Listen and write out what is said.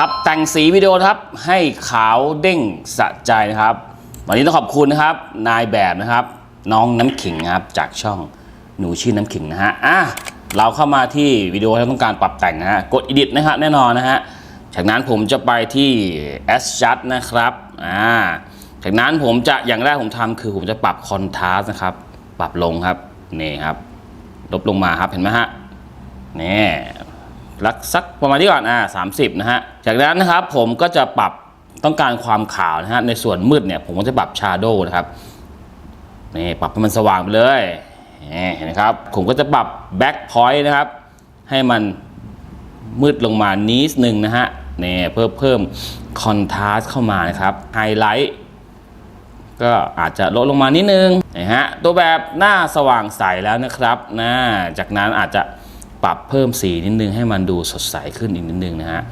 ปรับแต่งสีวิดีโอนะครับ ให้ขาวเด้งสะใจนะครับ วันนี้ต้องขอบคุณนะครับ นายแบบนะครับ น้องน้ำขิงนะครับจากช่องหนูชื่อน้ำขิงนะฮะอะเราเข้ามาที่วิดีโอที่ต้องการปรับแต่งนะฮะกด edit นะครับแน่นอนนะฮะจากนั้นผมจะไปที่ adjust นะครับอ่าจากนั้นผมจะอย่างแรกผมทำคือผมจะปรับ contrast นะครับ ปรับลงครับนี่ครับ ลบลงมาครับเห็นไหมฮะนี่ รักสักประมาณนี้ก่อนอ่าสามสิบนะฮะจากนั้นนะครับผมก็จะปรับต้องการความขาวนะฮะในส่วนมืดเนี่ยผมก็จะปรับชาโดว์นะครับนี่ปรับให้มันสว่างไปเลยนี่เห็นไหมครับผมก็จะปรับแบ็คพอยต์นะครับ ให้มันมืดลงมานิดนึงนะฮะนี่เพิ่มเพิ่มคอนทราสต์เข้ามานะครับไฮไลท์ก็อาจจะลดลงมานิดนึงนะฮะตัวแบบหน้าสว่างใสแล้วนะครับนะจากนั้นอาจจะ ปรับเพิ่มสีนิดนึงให้มันดูสดใสขึ้นอีกนิดนึงนะฮะ